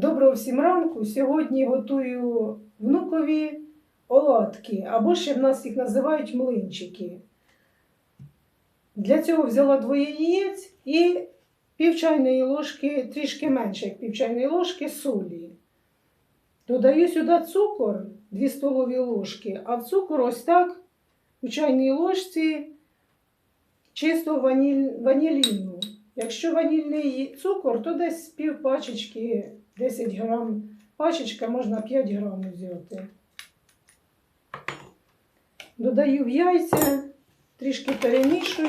Доброго всім ранку. Сьогодні готую внукові оладки, або ще в нас їх називають млинчики. Для цього взяла двоє яєць і пів чайної ложки, трішки менше, як пів чайної ложки солі. Додаю сюди цукор 2 столові ложки, а в цукор ось так у чайній ложці чисто ваніль, ваніліну. Якщо ванільний цукор, то десь пів пачечки 10 грам. Пачечка можна 5 грам взяти. Додаю в яйця, трішки перемішую.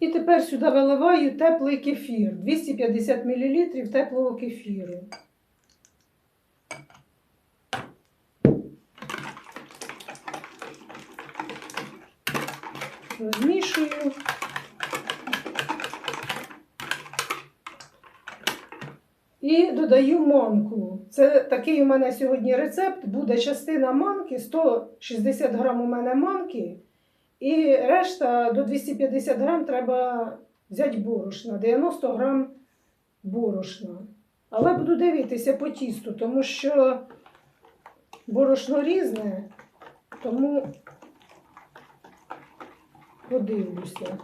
І тепер сюди виливаю теплий кефір. 250 мл теплого кефіру. Розмішую. І додаю манку. Це такий у мене сьогодні рецепт. Буде частина манки, 160 грам у мене манки. І решта до 250 грам треба взяти борошна, 90 грам борошна. Але буду дивитися по тісту, тому що борошно різне, тому подивлюся.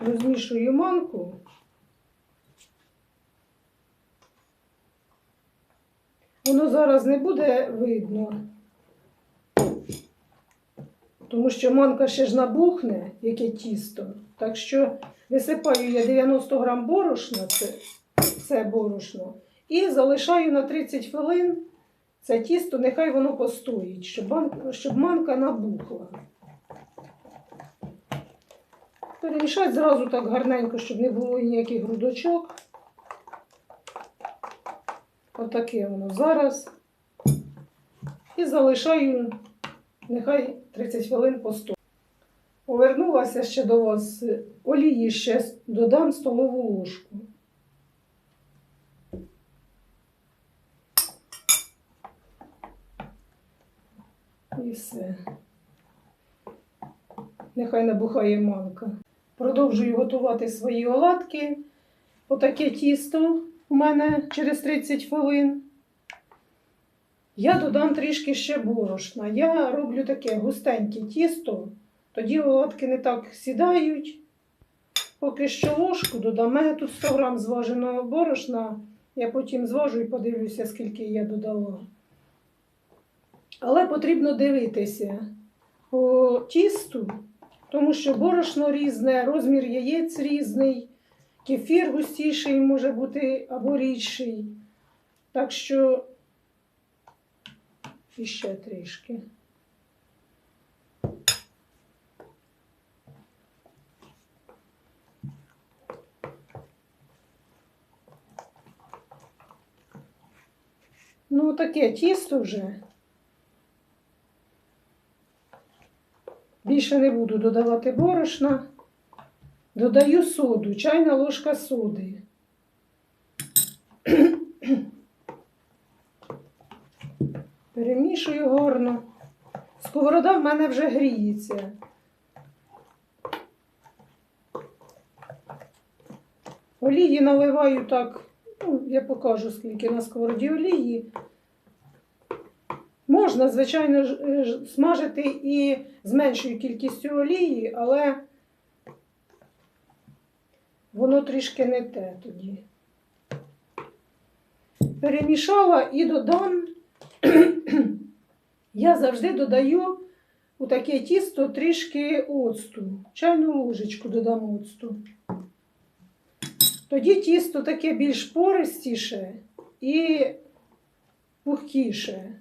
Розмішую манку. Воно зараз не буде видно, тому що манка ще ж набухне, яке тісто. Так що висипаю я 90 грам борошна, це, це борошно, і залишаю на 30 хвилин це тісто, нехай воно постоїть, щоб, щоб манка набухла. Перемішати зразу так гарненько, щоб не було ніяких грудочок. Отаке воно зараз. І залишаю, нехай 30 хвилин постоїть. Повернулася ще до вас. Олії ще додам столову ложку. І все. Нехай набухає манка. Продовжую готувати свої оладки. Отаке тісто у мене через 30 хвилин. Я додам трішки ще борошна. Я роблю таке густеньке тісто, тоді оладки не так сідають. Поки що ложку додам. Мене тут 100 грам зваженого борошна. Я потім зважу і подивлюся, скільки я додала. Але потрібно дивитися по тісту, тому що борошно різне, розмір яєць різний, кефір густіший може бути або рідший. Так що іще трішки. Ну, таке тісто вже. Більше не буду додавати борошна. Додаю соду, чайна ложка соди. Перемішую гарно. Сковорода в мене вже гріється. Олії наливаю так, ну, я покажу, скільки на сковороді олії. Можна, звичайно, е, смажити і з меншою кількістю олії, але воно трішки не те тоді. Перемішала і додам. Я завжди додаю у таке тісто трішки оцту. Чайну ложечку додам оцту. Тоді тісто таке більш пористіше і пухкіше.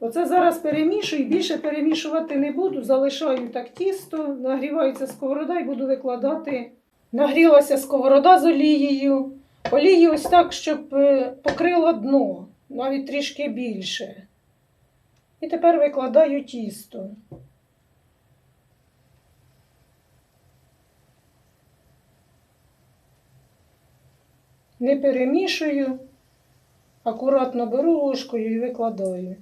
Оце зараз перемішую, більше перемішувати не буду, залишаю так тісто, нагрівається сковорода і буду викладати. Нагрілася сковорода з олією. Олії ось так, щоб е, покрила дно, навіть трішки більше. І тепер викладаю тісто. Не перемішую, акуратно беру ложкою і викладаю.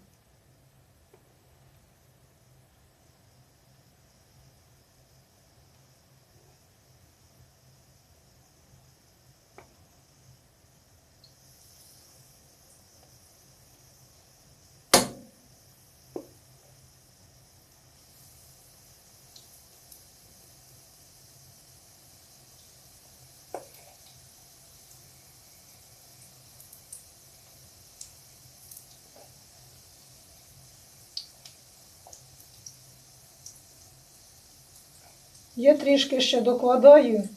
Я трішки ще докладаю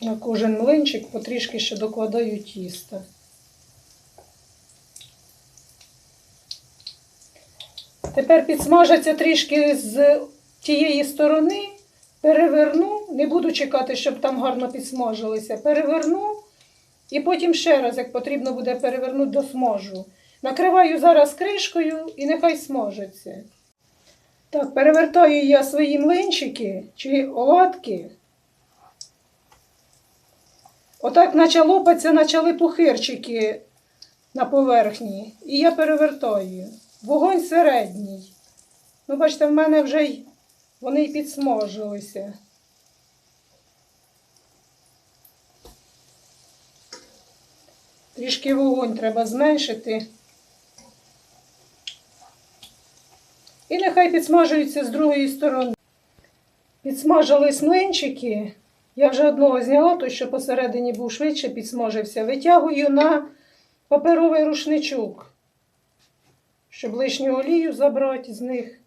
на кожен млинчик, потрішки ще докладаю тіста. Тепер підсмажаться трішки з тієї сторони, переверну, не буду чекати, щоб там гарно підсмажилися. Переверну і потім ще раз, як потрібно буде перевернути, досмажу. Накриваю зараз кришкою і нехай смажиться. Так, перевертаю я свої млинчики чи оладки. Отак наче лопаться, почали пухирчики на поверхні. І я перевертаю. Вогонь середній. Ну, бачите, в мене вже й вони й підсмажилися. Трішки вогонь треба зменшити. І нехай підсмажуються з другої сторони. Підсмажились млинчики. Я вже одного зняла, той, що посередині був швидше підсмажився. Витягую на паперовий рушничок, щоб лишню олію забрати з них.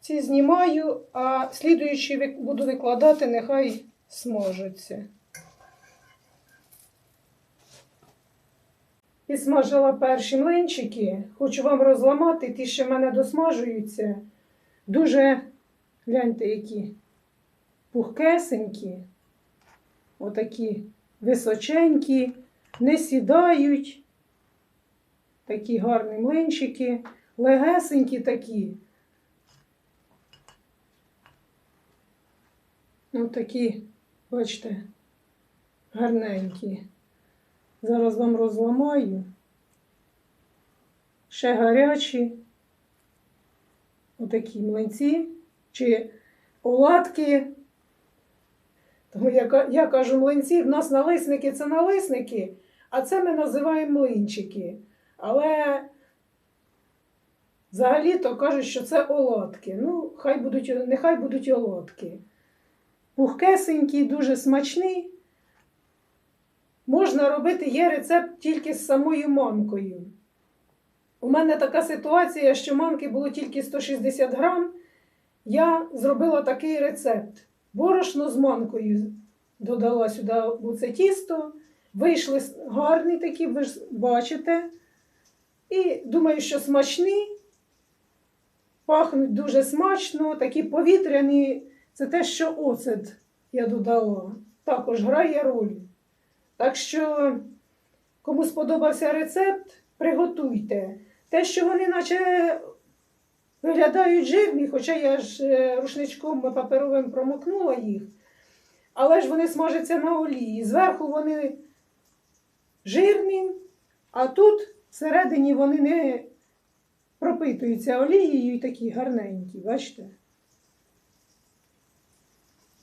Ці знімаю, а слідуючі буду викладати, нехай смажуться. Підсмажила перші млинчики. Хочу вам розламати, ті, що в мене досмажуються. Дуже, гляньте, які пухкесенькі, отакі височенькі, не сідають. Такі гарні млинчики, легесенькі такі. Ну, такі, бачите, гарненькі. Зараз вам розламаю. Ще гарячі. Отакі млинці чи оладки. Тому я, я кажу млинці, в нас налисники це налисники, а це ми називаємо млинчики. Але взагалі-то кажуть, що це оладки. Ну, хай будуть, нехай будуть оладки. Пухкесенькі, дуже смачні. Можна робити, є рецепт тільки з самою манкою. У мене така ситуація, що манки було тільки 160 грам. Я зробила такий рецепт. Борошно з манкою додала сюди це тісто. Вийшли гарні такі, ви ж бачите. І думаю, що смачні, пахнуть дуже смачно, такі повітряні. Це те, що оцет я додала. Також грає роль. Так що, кому сподобався рецепт, приготуйте. Те, що вони наче виглядають жирні, хоча я ж е, рушничком паперовим промокнула їх, але ж вони смажаться на олії. Зверху вони жирні, а тут всередині вони не пропитуються олією і такі гарненькі, бачите?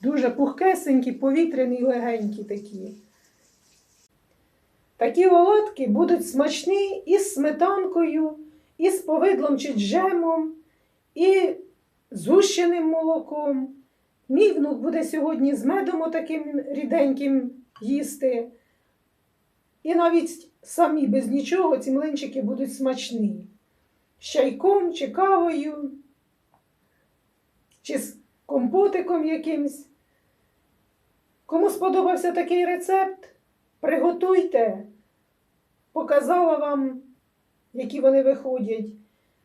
Дуже пухкесенькі, повітряні легенькі такі. Такі оладки будуть смачні і з сметанкою, і з повидлом чи джемом, і з гущеним молоком. Мій внук буде сьогодні з медом таким ріденьким їсти. І навіть самі без нічого ці млинчики будуть смачні. З чайком чи кавою, чи з компотиком якимсь. Кому сподобався такий рецепт, приготуйте. Показала вам, які вони виходять.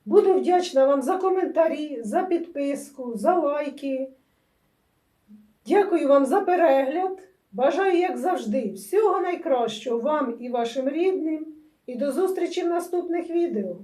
Буду вдячна вам за коментарі, за підписку, за лайки. Дякую вам за перегляд. Бажаю, як завжди, всього найкращого вам і вашим рідним. І до зустрічі в наступних відео.